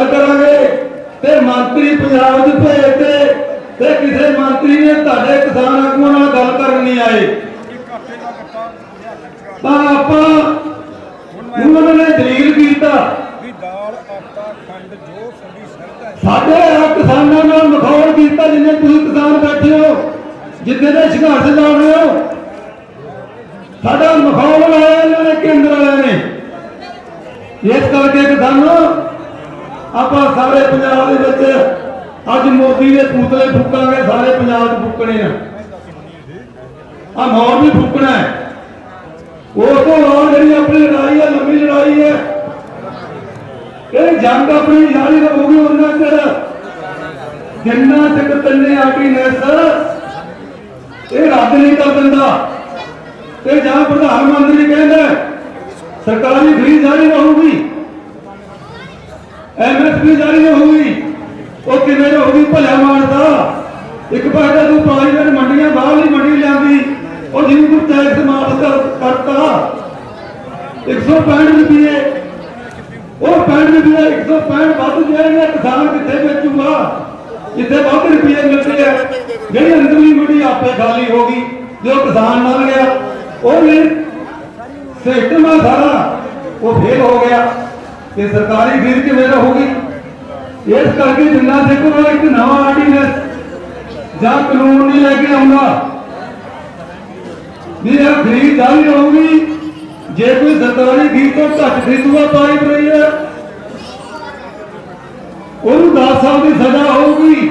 ਗੱਲ ਕਰਾਂਗੇ ਤੇ ਮੰਤਰੀ ਪੰਜਾਬ ਦੇ ਭੇਜ ਤੇ ਕਿਸੇ ਮੰਤਰੀ ਨੇ ਤੁਹਾਡੇ ਕਿਸਾਨ ਆਗੂਆਂ ਨਾਲ ਗੱਲ ਕਰਨ ਨਹੀਂ ਆਏ। ਤਾਂ ਆਪਾਂ ਉਹਨਾਂ ਨੇ ਦਲੀਲ ਕੀਤਾ ਸਾਡੇ ਆ ਕਿਸਾਨਾਂ ਨਾਲ ਮਖੌਲ ਕੀਤਾ ਜਿੰਨੇ ਤੁਸੀਂ ਕਿਸਾਨ ਬੈਠੇ ਹੋ, ਜਿੰਨੇ ਦੇ ਸੰਘਰਸ਼ ਲੜ ਰਹੇ ਹੋ। ਸਾਡਾ ਮਖੌਲ ਲਾਇਆ ਇਹਨਾਂ ਨੇ ਕੇਂਦਰ ਵਾਲਿਆਂ ਨੇ। ਇਸ ਕਰਕੇ ਕਿਸਾਨੋ ਆਪਾਂ ਸਾਰੇ ਪੰਜਾਬ ਦੇ ਵਿੱਚ ਅੱਜ ਮੋਦੀ ਦੇ ਪੂਤਲੇ ਫੂਕਾਂਗੇ, ਸਾਰੇ ਪੰਜਾਬ 'ਚ ਫੂਕਣੇ ਆ। ਆ ਮੌਰ ਵੀ ਫੂਕਣਾ ਹੈ। ਉਹ ਤੋਂ ਬਾਅਦ ਜਿਹੜੀ ਆਪਣੀ ਲੜਾਈ ਹੈ ਲੰਮੀ ਲੜਾਈ ਹੈ, ਇਹ ਜੰਗ ਆਪਣੀ ਜਾਰੀ ਰਹੂਗੀ ਉਹਨਾਂ ਚਿਰ। ਜਿੰਨਾ ਤੱਕ ਤੰਨੇ ਆਰਡੀਨੈਂਸ ਇਹ ਰੱਦ ਨਹੀਂ ਕਰ ਦਿੰਦਾ। ਤੇ ਜਾਂ ਪ੍ਰਧਾਨ ਮੰਤਰੀ ਕਹਿੰਦਾ, ਸਰਕਾਰੀ ਫੀਸ ਜਾਰੀ ਰਹੂਗੀ। ਐਮਐਸਪੀ ਜਾਰੀ ਰਹੂਗੀ ਉਹ ਕਿਵੇਂ ਰਹੂਗੀ ਭਲਾ ਮਾਨਦਾ ਇੱਕ ਪਾਸੇ ਤੂੰ ਪਾਣੀ ਪ੍ਰਾਈਵੇਟ ਮੰਡੀਆਂ ਬਾਹਰਲੀ ਮੰਡੀ ਲਿਆਂਦੀ। ਉਹ ਜਿਹਨੂੰ ਤੂੰ ਟੈਕਸ ਮਾਫ ਕਰ, ਕਰਤਾ। 165 ਰੁਪਏ। ਉਹ 65 ਰੁਪਏ 165 ਵੱਧ ਜਾਏਗਾ ਕਿਸਾਨ ਕਿੱਥੇ ਵੇਚੂਗਾ? ਜਿੱਥੇ ਵੱਧ ਰੁਪਏ ਮਿਲਦੇ ਆ। ਜਿਹੜੀ ਅੰਦਰਲੀ ਮੰਡੀ ਆਪੇ ਖਾਲੀ ਹੋ ਗਈ, ਜੋ ਕਿਸਾਨ ਨਾਲ ਗਿਆ। ਉਹ ਵੀ ਸਿਸਟਮ ਆ ਸਾਰਾ। ਉਹ ਫੇਲ ਹੋ ਗਿਆ। ਤੇ ਸਰਕਾਰੀ ਫੀਸ ਕਿਵੇਂ ਰਹੂਗੀ? ਇਸ ਕਰਕੇ ਜਿੰਨਾ ਸਿੱਖ ਉਹ ਇੱਕ ਨਵਾਂ ਆਰਡੀਨੈਂਸ ਜਾਂ ਕਾਨੂੰਨ ਨਹੀਂ ਲੈ ਕੇ ਆਉਂਦਾ। ਵੀ ਇਹ ਖਰੀਦ ਜਾਰੀ ਰਹੂਗੀ ਜੇ ਕੋਈ ਸਰਕਾਰੀ ਖਰੀਦ ਤੋਂ ਘੱਟ ਖਰੀਦੂਗਾ ਪਾਈਪ ਰਹੀ ਹੈ, ਉਹਨੂੰ 10 ਸਾਲ ਦੀ ਸਜ਼ਾ ਹੋਊਗੀ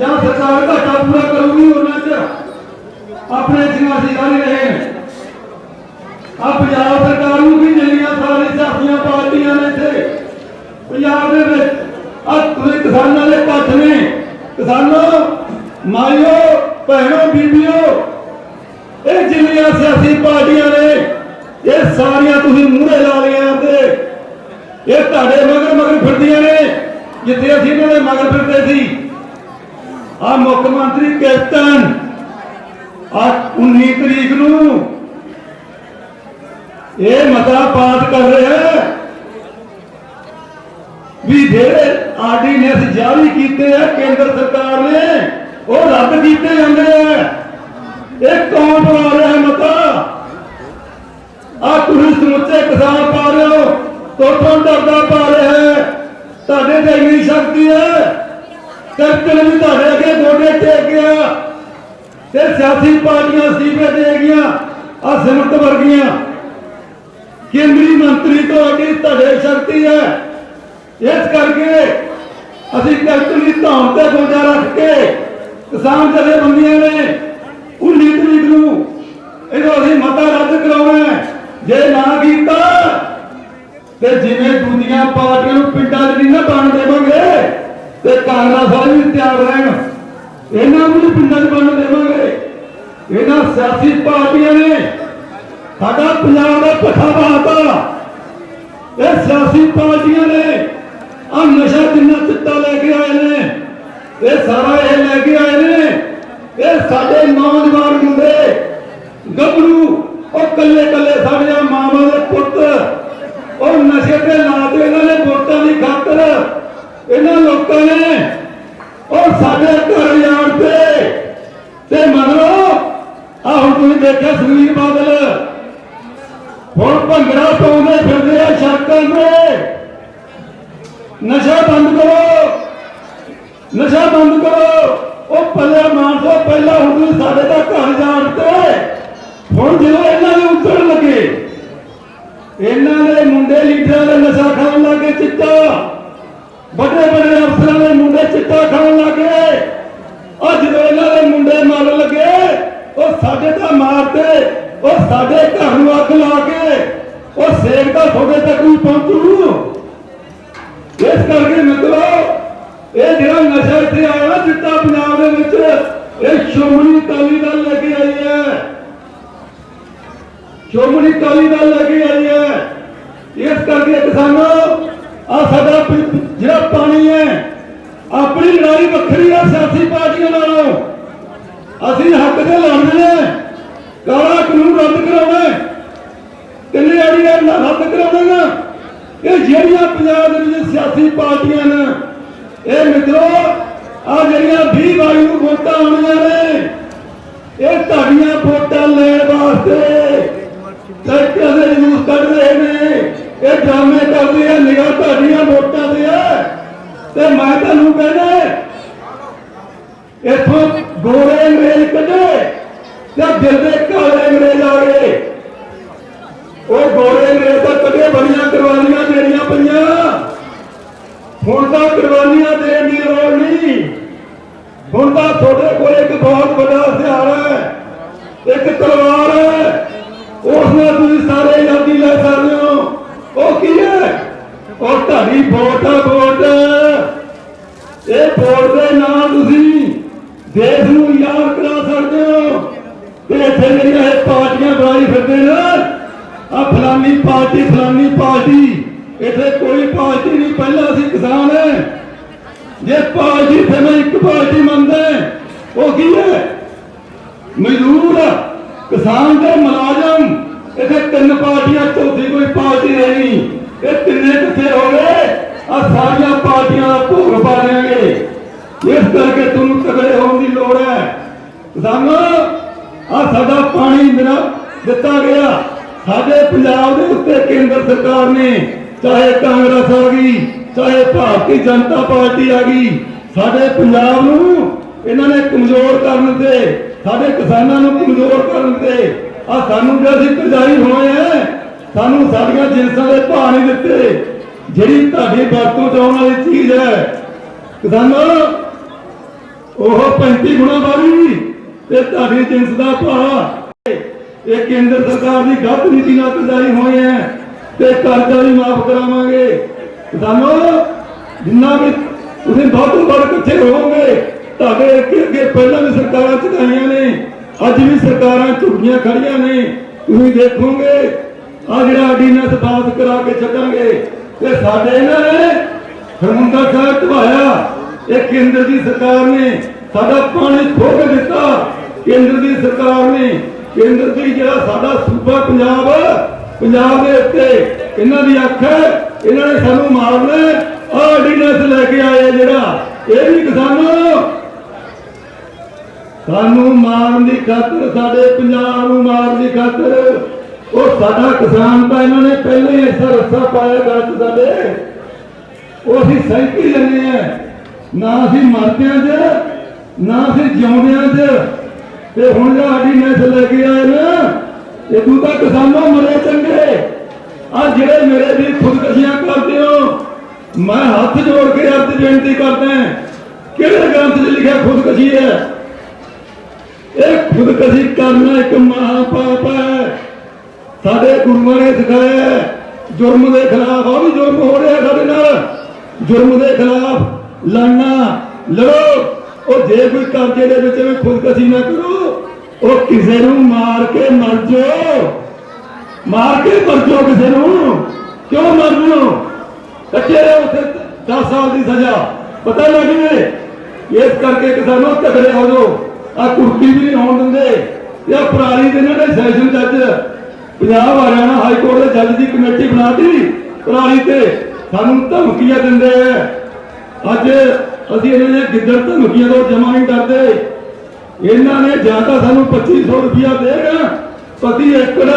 ਜਾਂ ਸਰਕਾਰ ਘਾਟਾ ਪੂਰਾ ਕਰੂਗੀ ਉਹਨਾਂ ਚ। ਆਪਣੇ ਜਿਵੇਂ ਜਾਰੀ ਰਹੇ ਆ ਪੰਜਾਬ ਸਰਕਾਰ ਨੂੰ ਵੀ ਸਿਆਸੀਆਂ ਪਾਰਟੀਆਂ ਨੇ ਇੱਥੇ। ਪੰਜਾਬ ਦੇ ਵਿੱਚ ਆ ਤੁਸੀਂ ਕਿਸਾਨਾਂ ਦੇ ਪੱਖ ਨੇ। ਕਿਸਾਨੋ ਮਾਇਓ ਭੈਣੋ, ਬੀਬੀਓ, ਇਹ ਜਿੰਨੀਆਂ ਸਿਆਸੀ ਪਾਰਟੀਆਂ ਨੇ, ਇਹ ਸਾਰੀਆਂ ਤੁਸੀਂ ਮੂਹਰੇ ਲਾ ਲਿਆ ਤੇ ਇਹ ਤੁਹਾਡੇ ਮਗਰ ਮਗਰ ਫਿਰਦੀਆਂ ਨੇ, ਜਿੱਥੇ ਅਸੀਂ ਇਹਨਾਂ ਦੇ ਮਗਰ ਫਿਰਦੇ ਸੀ। ਆ ਮੁੱਖ ਮੰਤਰੀ ਕੈਪਟਨ ਆ 19 ਤਰੀਕ ਨੂੰ ਇਹ ਮਤਾ ਪਾਠ ਕਰ ਰਿਹਾ ਹੈ ਵੀ ਜਿਹੜੇ ਆਰਡੀਨੈਂਸ ਜਾਰੀ ਕੀਤੇ ਆ, ਕੇਂਦਰ ਸਰਕਾਰ ਨੇ, ਉਹ ਰੱਦ ਕੀਤੇ ਜਾਂਦੇ ਆ। ਇਹ ਕੌਣ ਬਣਾ ਰਿਹਾ ਮਤਾ? ਆ ਤੁਸੀਂ ਸਮੁੱਚੇ ਕਿਸਾਨ ਪਾ ਰਹੇ ਹੋ ਤੋਟੋਂ ਡਰਦਾ ਪਾ ਰਿਹਾ ਹੈ। ਤੁਹਾਡੇ ਤੇ ਇੰਨੀ ਸ਼ਕਤੀ ਹੈ। ਕੈਪਟਨ ਵੀ ਤੁਹਾਡੇ ਅੱਗੇ ਗੋਡੇ ਟੇਕ ਗਿਆ। ਤੇ ਸਿਆਸੀ ਪਾਰਟੀਆਂ ਅਸਤੀਫੇ ਦੇ ਗਈਆਂ ਆ ਸਿਮਰਤ ਵਰਗੀਆਂ। ਕੇਂਦਰੀ ਮੰਤਰੀ ਤੋਂ ਅੱਗੇ ਤੁਹਾਡੇ ਸ਼ਕਤੀ ਹੈ। ਇਸ ਕਰਕੇ ਅਸੀਂ ਕੈਪਟਨ ਦੀ ਧੌਣ ਤੇ ਗੋਡਾ ਰੱਖ ਕੇ ਕਿਸਾਨ ਜਥੇਬੰਦੀਆਂ ਨੇ 19 ਤਰੀਕ ਨੂੰ ਇਹਨੂੰ ਅਸੀਂ ਮਤਾ ਰੱਦ ਕਰਾਉਣਾ ਜੇ ਨਾ ਕੀਤਾ ਤੇ ਜਿਵੇਂ ਦੂਜੀਆਂ ਪਾਰਟੀਆਂ ਨੂੰ ਪਿੰਡਾਂ 'ਚ ਨਹੀਂ ਨਾ ਬਣ ਦੇਵਾਂਗੇ ਤੇ ਕਾਂਗਰਸ ਵਾਲੇ ਵੀ ਤਿਆਰ ਰਹਿਣ। ਇਹਨਾਂ ਨੂੰ ਵੀ ਪਿੰਡਾਂ 'ਚ ਬਣ ਦੇਵਾਂਗੇ। ਇਹਨਾਂ ਸਿਆਸੀ ਪਾਰਟੀਆਂ ਨੇ ਸਾਡਾ ਪੰਜਾਬ ਦਾ ਪੱਠਾ ਬਾਤਾ ਇਹ ਸਿਆਸੀ ਪਾਰਟੀਆਂ ਨੇ ਆ ਨਸ਼ਾ ਜਿੰਨਾ ਚਿੱਟਾ ਲੈ ਕੇ ਆਏ ਨੇ, ਇਹ ਸਾਰਾ ਇਹ ਲੈ ਕੇ ਆਏ ਨੇ, ਇਹ ਸਾਡੇ ਨੌਜਵਾਨ ਮੁੰਡੇ, ਗੱਭਰੂ, ਉਹ ਕੱਲੇ ਕੱਲੇ ਸਾਡੀਆਂ ਮਾਵਾਂ ਦੇ ਪੁੱਤ, ਉਹ ਨਸ਼ੇ ਤੇ ਲਾ ਦੇ ਇਹਨਾਂ ਨੇ ਵੋਟਾਂ ਦੀ ਖਾਤਰ ਇਹਨਾਂ ਲੋਕਾਂ ਨੇ ਉਹ ਸਾਡੇ ਘਰ ਯਾਰ ਤੇ ਤੇ ਲਓ ਆ ਹੁਣ ਤੁਸੀਂ ਦੇਖਿਆ ਸੁਨੀਲ ਬਾਦਲ ਹੁਣ ਭੰਗੜਾ ਪਾਉਂਦੇ ਫਿਰਦੇ ਆ ਸ਼ਰਕਾਂ ਤੇ ਨਸ਼ਾ ਬੰਦ ਕਰੋ ਨਸ਼ਾ ਬੰਦ ਕਰੋ ਉਹ ਪੱਲੇ ਮਾਨਸੋ ਪਹਿਲਾਂ ਹੁਣ ਤੁਸੀਂ ਸਾਡੇ ਦਾ ਘਰ ਜਾਣ ਤੇ ਹੁਣ ਜਦੋਂ ਇਹਨਾਂ ਦੇ ਉੱਤਰ ਲੱਗੇ ਇਹਨਾਂ ਦੇ ਮੁੰਡੇ ਲੀਡਰਾਂ ਦੇ ਨਸ਼ਾ ਖਾਣ ਲੱਗੇ ਚਿੱਟਾ ਵੱਡੇ ਵੱਡੇ ਅਫਸਰਾਂ ਦੇ ਮੁੰਡੇ ਚਿੱਟਾ ਖਾਣ ਲੱਗੇ। ਅੱਜ ਜਦੋਂ ਦੇ ਮੁੰਡੇ ਮਰਨ ਲੱਗੇ, ਉਹ ਸਾਡੇ ਤਾਂ ਮਾਰਤੇ ਉਹ ਸਾਡੇ ਘਰ ਨੂੰ ਅੱਗ ਲਾ ਕੇ, ਉਹ ਸੇਕ ਦਾ ਤੁਹਾਡੇ ਤੱਕ ਵੀ ਪਹੁੰਚੂ। ਇਸ ਕਰਕੇ ਮਤਲਬ ਇਹ ਜਿਹੜਾ ਨਸ਼ਾ ਇੱਥੇ ਆਇਆ ਨਾ ਚਿੱਟਾ ਪੰਜਾਬ ਦੇ ਵਿੱਚ, ਇਹ ਸ਼੍ਰੋਮਣੀ ਅਕਾਲੀ ਦਲ ਲੈ ਕੇ ਆਈ ਹੈ। ਸ਼੍ਰੋਮਣੀ ਅਕਾਲੀ ਦਲ ਲੈ ਕੇ ਆਈ ਹੈ। ਇਸ ਕਰਕੇ ਕਿਸਾਨੋ ਆ ਸਾਡਾ ਜਿਹੜਾ ਪਾਣੀ ਹੈ ਆਪਣੀ ਲੜਾਈ ਵੱਖਰੀ ਹੈ ਸਿਆਸੀ ਪਾਰਟੀਆਂ ਨਾਲੋਂ। ਅਸੀਂ ਹੱਕ ਤੇ ਲੜਦੇ ਨੇ ਕਾਲਾ ਕਾਨੂੰਨ ਰੱਦ ਕਰਾਉਣਾ ਕਿੰਨੇ ਆੜੀ ਰੱਦ ਕਰਾਉਣਾ ਨਾ? ਇਹ ਜਿਹੜੀਆਂ ਪੰਜਾਬ ਦੇ ਵਿੱਚ ਸਿਆਸੀ ਪਾਰਟੀਆਂ ਨੇ, ਇਹ ਮਿੱਤਰੋ, ਆ ਜਿਹੜੀਆਂ 20 ਬਾਈ ਨੂੰ ਵੋਟਾਂ ਆਉਣੀਆਂ ਨੇ, ਇਹ ਤੁਹਾਡੀਆਂ ਵੋਟਾਂ ਲੈਣ ਵਾਸਤੇ ਟਰੱਕਾਂ ਦੇ ਜੂਸ ਕੱਢ ਰਹੇ ਨੇ। ਇਹ ਡਰਾਮੇ ਕਰਦੇ ਆ ਨਿਗਾਹ ਤੁਹਾਡੀਆਂ ਵੋਟਾਂ ਤੇ ਆ ਤੇ ਮੈਂ ਤੁਹਾਨੂੰ ਕਹਿੰਦਾ ਇਥੋਂ ਗੋਰੇ ਅੰਗਰੇਜ਼ ਕੱਢੇ ਤੇ ਦਿਲ ਦੇ ਕਾਲੇ ਅੰਗਰੇਜ਼ ਆ ਗਏ ਉਹ ਗੋਰੇ ਅੰਗਰੇਜ਼ ਤਾਂ ਕੱਢੇ, ਬੜੀਆਂ ਕੁਰਬਾਨੀਆਂ ਦੇਣੀਆਂ ਪਈਆਂ। ਹੁਣ ਤਾਂ ਕੁਰਬਾਨੀਆਂ ਦੇਣ ਦੀ ਲੋੜ ਨਹੀਂ। ਹੁਣ ਤਾਂ ਤੁਹਾਡੇ ਕੋਲ ਇੱਕ ਬਹੁਤ ਵੱਡਾ ਹਥਿਆਰ ਹੈ, ਇੱਕ ਤਲਵਾਰ ਹੈ। ਉਸ ਨਾਲ ਤੁਸੀਂ ਸਾਰੇ ਆਜ਼ਾਦੀ ਲੈ ਸਕਦੇ ਹੋ। ਉਹ ਕੀ ਹੈ? ਉਹ ਤੁਹਾਡੀ ਵੋਟ ਆ ਵੋਟ ਇਹ ਵੋਟ ਦੇ ਨਾਲ ਤੁਸੀਂ ਦੇਸ਼ ਨੂੰ ਯਾਦ ਕਰਾ ਸਕਦੇ ਹੋ। ਤੇ ਇੱਥੇ ਜਿਹੜੀਆਂ ਇਹ ਪਾਰਟੀਆਂ ਬਣਾਈ ਫਿਰਦੇ ਨੇ ਆ ਫਲਾਨੀ ਪਾਰਟੀ ਫਲਾਨੀ ਪਾਰਟੀ। ਇੱਥੇ ਕੋਈ ਪਾਰਟੀ ਨਹੀਂ, ਪਹਿਲਾਂ ਅਸੀਂ ਕਿਸਾਨ ਹੈ ਜੇ ਪਾਰਟੀ ਤੇ ਮੈਂ ਇੱਕ ਪਾਰਟੀ ਮੰਨਦਾ ਉਹ ਕੀ ਹੈ ਮਜ਼ਦੂਰ, ਕਿਸਾਨ ਤੇ ਮੁਲਾਜ਼ਮ। ਇੱਥੇ ਤਿੰਨ ਪਾਰਟੀਆਂ, ਚੌਥੀ ਕੋਈ ਪਾਰਟੀ ਨਹੀਂ। ਇਹ ਤਿੰਨੇ ਕਿੱਥੇ ਹੋ ਗਏ? ਆ ਸਾਰੀਆਂ ਪਾਰਟੀਆਂ ਦਾ ਭੋਗ ਪਾ ਦੇਣਗੇ ਇਸ ਕਰਕੇ ਤੁਹਾਨੂੰ ਤਗੜੇ ਹੋਣ ਦੀ ਲੋੜ ਹੈ। ਕਿਸਾਨੋ ਆ ਸਾਡਾ ਪਾਣੀ ਮੇਰਾ ਦਿੱਤਾ ਗਿਆ। ਸਾਡੇ ਪੰਜਾਬ ਦੇ ਉੱਤੇ ਕੇਂਦਰ ਸਰਕਾਰ ਨੇ, ਚਾਹੇ ਕਾਂਗਰਸ ਆ ਗਈ, ਚਾਹੇ ਭਾਰਤੀ ਜਨਤਾ ਪਾਰਟੀ ਆ ਗਈ, ਸਾਡੇ ਪੰਜਾਬ ਨੂੰ ਇਹਨਾਂ ਨੇ ਕਮਜ਼ੋਰ ਕਰਨ ਤੇ ਸਾਡੇ ਕਿਸਾਨਾਂ ਨੂੰ ਕਮਜ਼ੋਰ ਕਰਨ ਤੇ ਆ ਸਾਨੂੰ ਜੇ ਅਸੀਂ ਕਰਜ਼ਾਈ ਹੋਏ ਆ ਸਾਨੂੰ ਸਾਡੀਆਂ ਜਿੰਸਾਂ ਦੇ ਭਾਅ ਨਹੀਂ ਦਿੱਤੇ। ਜਿਹੜੀ ਤੁਹਾਡੀ ਵਰਤੋਂ ਚ ਆਉਣ ਵਾਲੀ ਚੀਜ਼ ਹੈ, ਕਿਸਾਨੋ, ਉਹ 35 ਗੁਣਾ ਵਾਲੀ ਤੇ ਤੁਹਾਡੀ ਜਿੰਸ ਦਾ ਭਾਅ। ਇਹ ਕੇਂਦਰ ਸਰਕਾਰ ਦੀ ਗਲਤ ਨੀਤੀ ਨਾਲ ਕਰਜ਼ਾਈ ਹੋਏ ਹੈ, ਤੇ ਕਰਜ਼ਾ ਵੀ ਮਾਫ ਕਰਾਵਾਂਗੇ। ਕਿਸਾਨੋ, ਜਿੰਨਾ ਵੀ ਤੁਸੀਂ ਵੱਧ ਤੋਂ ਵੱਧ ਇਕੱਠੇ ਹੋਵੋਗੇ ਤੁਹਾਡੇ ਅੱਗੇ ਅੱਗੇ ਪਹਿਲਾਂ ਵੀ ਸਰਕਾਰਾਂ ਚੁਕਾਈਆਂ ਨੇ, ਅੱਜ ਵੀ ਸਰਕਾਰਾਂ ਝੁਕੀਆਂ ਖੜੀਆਂ ਨੇ, ਤੁਸੀਂ ਦੇਖੋਗੇ ਆ ਜਿਹੜਾ ਆਰਡੀਨੈਂਸ ਪਾਸ ਕਰਾ ਕੇ ਛੱਡਾਂਗੇ ਤੇ ਸਾਡੇ ਇਹਨਾਂ ਨੇ ਹਰਮੰਦਰ ਸਾਹਿਬ ਧਵਾਇਆ ਇਹ ਕੇਂਦਰ ਦੀ ਸਰਕਾਰ ਨੇ ਸਾਡਾ ਪਾਣੀ ਖੋਹ ਕੇ ਦਿੱਤਾ। ਕੇਂਦਰ ਦੀ ਸਰਕਾਰ ਨੇ, ਕੇਂਦਰ ਦੀ ਜਿਹੜਾ ਸਾਡਾ ਸੂਬਾ ਪੰਜਾਬ ਪੰਜਾਬ ਦੇ ਉੱਤੇ ਇਹਨਾਂ ਦੀ ਅੱਖ ਹੈ, ਇਹਨਾਂ ਨੇ ਸਾਨੂੰ ਮਾਰਨਾ ਆ ਆਰਡੀਨੈਂਸ ਲੈ ਕੇ ਆਏ ਜਿਹੜਾ। ਇਹ ਵੀ ਕਿਸਾਨੋ, ਸਾਨੂੰ ਮਾਰਨ ਦੀ ਖਾਤਰ, ਸਾਡੇ ਪੰਜਾਬ ਨੂੰ ਮਾਰਨ ਦੀ ਖਾਤਰ ਉਹ ਸਾਡਾ ਕਿਸਾਨ ਤਾਂ ਇਹਨਾਂ ਨੇ ਪਹਿਲਾਂ ਹੀ ਐਸਾ ਰੱਸਾ ਪਾਇਆ ਗੱਜ ਸਾਡੇ। ਉਹ ਅਸੀਂ ਸਹਿਕੀ ਲੈਂਦੇ ਆ। ਨਾ ਅਸੀਂ ਮਰਦਿਆਂ 'ਚ, ਨਾ ਅਸੀਂ ਜਿਉਂਦਿਆਂ 'ਚ। ਤੇ ਹੁਣ ਜਿਹੜਾ ਸਾਡੀ ਨਸਲ ਲੈ ਕੇ ਆਏ ਨਾ ਇਹ ਤੂੰ ਤਾਂ ਕਿਸਾਨੋਂ ਮਰੇ ਚੰਗੇ। ਆ ਜਿਹੜੇ ਮੇਰੇ ਵੀ ਖੁਦਕਸ਼ੀਆਂ ਕਰਦੇ ਹੋ, ਮੈਂ ਹੱਥ ਜੋੜ ਕੇ ਅਰਜ਼ ਬੇਨਤੀ ਕਰਦਾ ਕਿਹੜੇ ਗ੍ਰੰਥ 'ਚ ਲਿਖਿਆ ਖੁਦਕਸ਼ੀ ਹੈ? ਇਹ ਖੁਦਕਸ਼ੀ ਕਰਨਾ ਇੱਕ ਮਹਾ ਪਾਪ ਹੈ। ਸਾਡੇ ਗੁਰੂਆਂ ਨੇ ਸਿਖਾਇਆ ਜੁਰਮ ਦੇ ਖਿਲਾਫ ਆ ਵੀ ਜੁਰਮ ਹੋ ਰਿਹਾ ਸਾਡੇ ਨਾਲ। ਜੁਰਮ ਦੇ ਖਿਲਾਫ ਲੜਨਾ, ਲੜੋ। ਉਹ ਜੇ ਕੋਈ ਕਰਜ਼ੇ ਦੇ ਵਿੱਚ ਵੀ ਖੁਦਕਸ਼ੀ ਨਾ ਕਰੋ, ਉਹ ਕਿਸੇ ਨੂੰ ਮਾਰ ਕੇ ਮਰ ਜਾਓ। ਮਾਰ ਕੇ ਮਰ ਜਾਓ ਕਿਸੇ ਨੂੰ। ਕਿਉਂ ਮਰਨੋ ਕੱਚੇ ਰਹੋ ਉੱਥੇ 10 ਸਾਲ ਦੀ ਸਜ਼ਾ। ਪਤਾ ਲੱਗ ਜਵੇ ਇਸ ਕਰਕੇ ਕਿਸਾਨੋਂ ਤਕੜੇ ਹੋ ਜਾਓ। ਆ ਕੁਰਤੀ ਵੀ ਨਹੀਂ ਹੋਣ ਦਿੰਦੇ। ਇਹ ਪਰਾਲੀ ਦੇ ਨਾਲ ਸੈਸ਼ਨ ਜੱਜ ਪੰਜਾਬ ਹਰਿਆਣਾ ਹਾਈ ਕੋਰਟ ਦੇ ਜੱਜ ਦੀ ਕਮੇਟੀ ਬਣਾਤੀ। ਪਰਾਲੀ ਤੇ ਸਾਨੂੰ ਧਮਕੀਆਂ ਦਿੰਦੇ ਆ। ਅੱਜ ਅਸੀਂ ਇਹਨਾਂ ਦੀਆਂ ਗਿੱਦੜ ਧਮਕੀਆਂ ਤੋਂ ਜਮਾ ਨਹੀਂ ਡਰਦੇ। ਇਹਨਾਂ ਨੇ ਜਾਂ ਤਾਂ ਸਾਨੂੰ 2500 ਰੁਪਇਆ ਦੇਗਾ ਪ੍ਰਤੀ ਏਕੜ।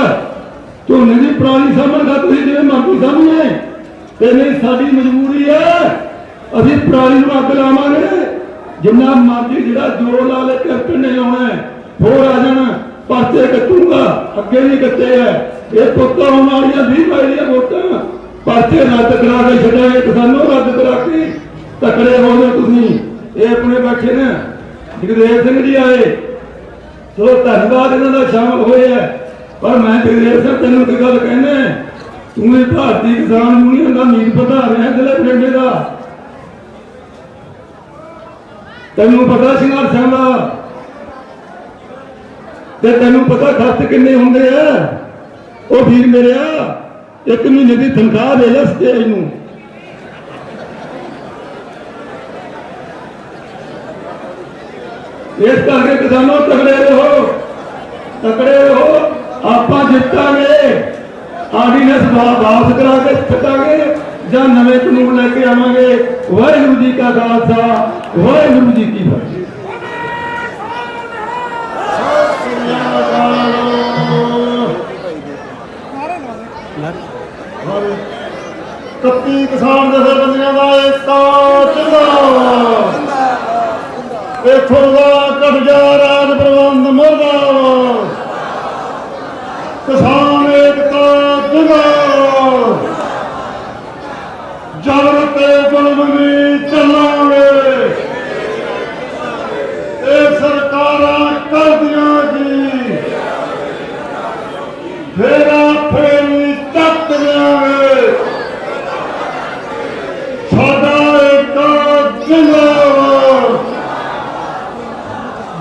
ਝੋਨੇ ਦੀ ਪਰਾਲੀ ਸਾਹਮਣੇ ਤੁਸੀਂ ਜਿਵੇਂ ਮਰਜ਼ੀ ਸਾਹਮਣੇ ਤੇ ਨਹੀਂ, ਸਾਡੀ ਮਜਬੂਰੀ ਹੈ ਅਸੀਂ ਪਰਾਲੀ ਨੂੰ ਅੱਗ ਲਾਵਾਂਗੇ। ਜਿੰਨਾ ਮਰਜ਼ੀ ਜਿਹੜਾ ਜੋਰ ਲਾ ਲੈ ਕਰਕੇ ਨਹੀਂ ਆਉਣਾ ਹੋਰ ਆ ਜਾਣਾ। ਪਰਚੇ ਕੱਟੂਗਾ, ਅੱਗੇ ਵੀ ਕੱਟੇ ਹੈ ਇਹ ਪੁੱਤਾਂ ਵਾਲੀਆਂ 20 ਵਾਲੀਆਂ ਵੋਟਾਂ। ਪਰਚੇ ਰੱਦ ਕਰਾ ਕੇ ਛੱਡਾਂਗੇ ਕਿਸਾਨੋਂ, ਰੱਦ ਕਰਾ ਕੇ। ਤਕੜੇ ਹੋ ਜਾਓ ਤੁਸੀਂ। ਇਹ ਆਪਣੇ ਬੈਠੇ ਨੇ। ਜਗਦੇਵ ਸਿੰਘ ਜੀ ਆਏ। ਚਲੋ, ਧੰਨਵਾਦ ਇਹਨਾਂ ਦਾ ਸ਼ਾਮਲ ਹੋਏ ਹੈ ਪਰ ਮੈਂ ਜਗਦੇਵ ਸਿੰਘ ਤੈਨੂੰ ਇੱਕ ਗੱਲ ਕਹਿੰਦਾ ਤੂੰ ਇਹ ਭਾਰਤੀ ਕਿਸਾਨ ਯੂਨੀਅਨ ਦਾ ਮੀਤ ਵਧਾ ਰਿਹਾ ਜ਼ਿਲ੍ਹੇ ਬਠਿੰਡੇ ਦਾ। ਤੈਨੂੰ ਪਤਾ ਸੰਘਰਸ਼ਾਂ ਦਾ ਤੇ ਤੈਨੂੰ ਪਤਾ ਖਰਚ ਕਿੰਨੇ ਹੁੰਦੇ ਆ? ਉਹ ਵੀਰ ਮੇਰਿਆ ਇੱਕ ਮਹੀਨੇ ਦੀ ਤਨਖਾਹ ਦੇ ਲੈ ਸਟੇਜ ਨੂੰ ਇਸ ਕਰਕੇ ਕਿਸਾਨੋਂ, ਤਕੜੇ ਰਹੋ। ਤਕੜੇ ਰਹੋ। ਆਪਾਂ ਜਿੱਤਾਂਗੇ। ਆਰਡੀਨੈਂਸ ਵਾਪਸ ਕਰਾ ਕੇ ਛੱਡਾਂਗੇ ਜਾਂ ਨਵੇਂ ਕਾਨੂੰਨ ਲੈ ਕੇ ਆਵਾਂਗੇ। ਵਾਹਿਗੁਰੂ ਜੀ ਕਾ ਖਾਲਸਾ, ਵਾਹਿਗੁਰੂ ਜੀ ਕੀ ਫਤਿਹ। ਕਿਸਾਨ ਜਥੇਬੰਦੀਆਂ ਦਾ ਏਕਤਾ ਜਿੰਦਾਬਾਦ ਇਥੋਂ ਦਾ ਕਬਜ਼ਾ ਰਾਜ ਪ੍ਰਬੰਧ ਮੁਰਦਾਬਾਦ। ਕਿਸਾਨ ਏਕਤਾ ਜਿੰਦਾਬਾਦ ਜਬਰ ਤੇ ਜ਼ੁਲਮ ਨਹੀਂ ਚੱਲਾਂਗੇ ਇਹ ਸਰਕਾਰਾਂ ਕਰਦੀਆਂ ਜੀ ਫੇਰਾ ਫੇਰੀ ਚੱਕ ਦਿਆਂਗੇ ਸਾਡਾ ਇੱਕ ਜਿੰਦਾਬਾਦ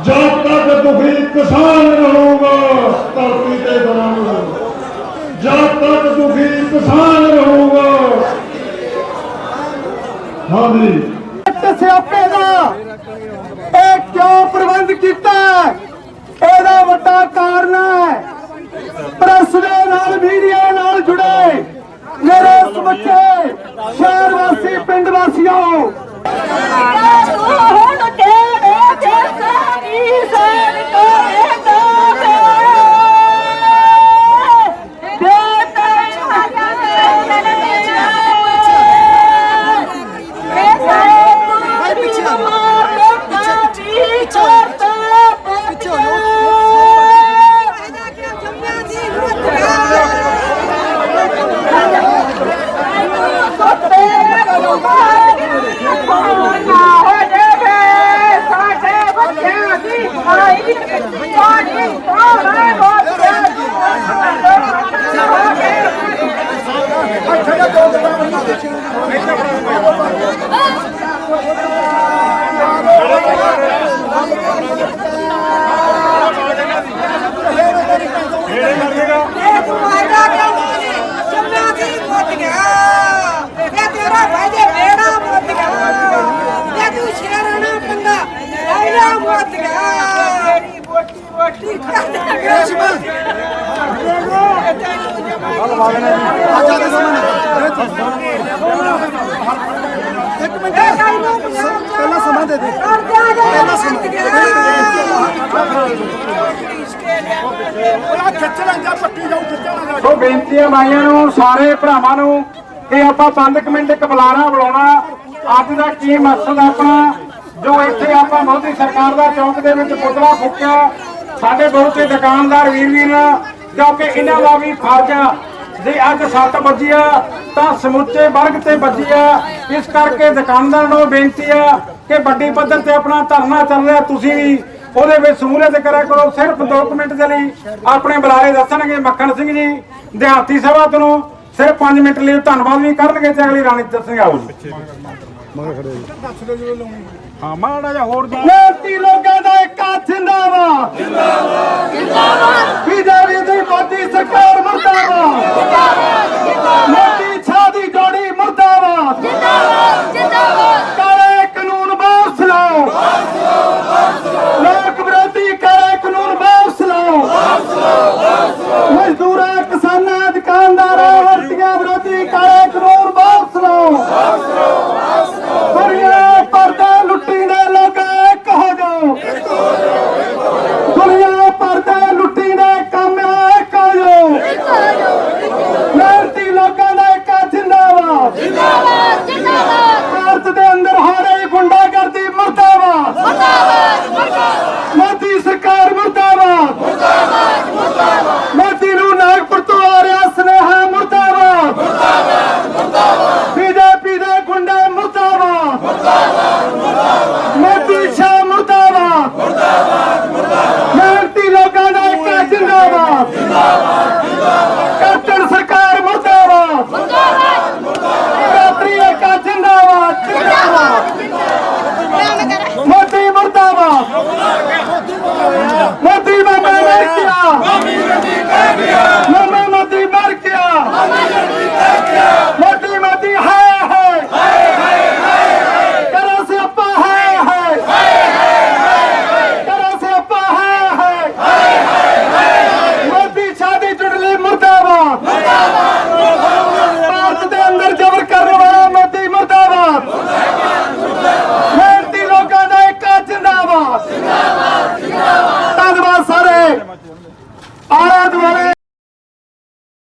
ਜਦ ਤੱਕ ਦੁਖੀ ਕਿਸਾਨ ਰਹੂਗਾ ਧਰਤੀ ਤੇ ਕਰਾਂਗੇ ਜਦ ਤੱਕ ਦੁਖੀ ਕਿਸਾਨ ਰਹੂਗਾ। ਹਾਂਜੀ ਤੇ ਸਿਆਪੇ ਦਾ ਇਹ ਕਿਉਂ ਪ੍ਰਬੰਧ ਕੀਤਾ? ਹੈ? ਇਹਦਾ ਵੱਡਾ ਕਾਰਨ ਹੈ ਪ੍ਰੈਸ ਦੇ ਨਾਲ ਮੀਡੀਆ ਨਾਲ ਜੁੜੇ ਮੇਰੇ ਸਮੁੱਚੇ ਸ਼ਹਿਰ ਵਾਸੀ ਪਿੰਡ ਵਾਸੀਓ। ਹੁਣ ਤੇਰੇ ਜੈਸਾ ਕੀ ਸਨ ਕਰੇਗਾ ਪਹਿਲਾਂ ਸਮਾਂ ਦੇ ਦੇ ਪਹਿਲਾਂ ਸੁਣ ਸੋ ਬੇਨਤੀਆਂ ਮਾਈਆਂ ਨੂੰ, ਸਾਰੇ ਭਰਾਵਾਂ ਨੂੰ ਕਿ ਆਪਾਂ 5 ਮਿੰਟ ਇੱਕ ਬੁਲਾਰਾ ਬੁਲਾਉਣਾ, ਅੱਜ ਦਾ ਕੀ ਮਕਸਦ ਆ ਆਪਣਾ, ਜੋ ਇੱਥੇ ਆਪਾਂ ਮੋਦੀ ਸਰਕਾਰ ਦਾ ਚੌਂਕ ਦੇ ਵਿੱਚ ਪੁਤਲਾ ਫੂਕਿਆ, ਸਾਡੇ ਬਹੁਤੇ ਦੁਕਾਨਦਾਰ ਵੀਰ ਵੀਰ ਨੇ ਕਿਉਂਕਿ ਇਹਨਾਂ ਦਾ ਵੀ ਫਰਜ਼ ਆ ਜੇ ਅੱਜ 7 ਵਜੇ ਆ ਤਾਂ ਸਮੁੱਚੇ ਵਰਗ ਤੇ ਵੱਜੀ ਆ। ਇਸ ਕਰਕੇ ਦੁਕਾਨਦਾਰਾਂ ਨੂੰ ਬੇਨਤੀ ਆ ਕਿ ਵੱਡੀ ਪੱਧਰ ਤੇ ਆਪਣਾ ਧਰਨਾ ਚੱਲ ਰਿਹਾ ਤੁਸੀਂ ਵੀ ਉਹਦੇ ਵਿੱਚ ਸਮੂਲੀਅਤ ਕਰਿਆ ਕਰੋ। ਸਿਰਫ 2 ਮਿੰਟ ਦੇ ਲਈ ਆਪਣੇ ਬੁਲਾਰੇ ਦੱਸਣਗੇ ਮੱਖਣ ਸਿੰਘ ਜੀ ਦਿਹਾਤੀ ਸਭਾ ਤੋਂ। ਸਿਰਫ 5 ਮਿੰਟ ਲਈ ਧੰਨਵਾਦ ਵੀ ਕਰਨਗੇ ਤੇ ਅਗਲੀ ਰਾਣੀ ਦੱਸਣਗੇ। ਆਓ ਜੀ। ਹਾਂ ਮਾੜਾ ਜਿਹਾ ਹੋਰ ਮਿਹਨਤੀ ਲੋਕਾਂ ਦਾ ਇੱਕ ਜਿੰਦਾਬਾਦ ਜਿੰਦਾਬਾਦ ਜਿੰਦਾਬਾਦ ਬੀਜੇਪੀ ਦੀ ਮੋਦੀ ਸਰਕਾਰ ਮਰਦਾਬਾਦ ਮੋਦੀ ਛਾਹ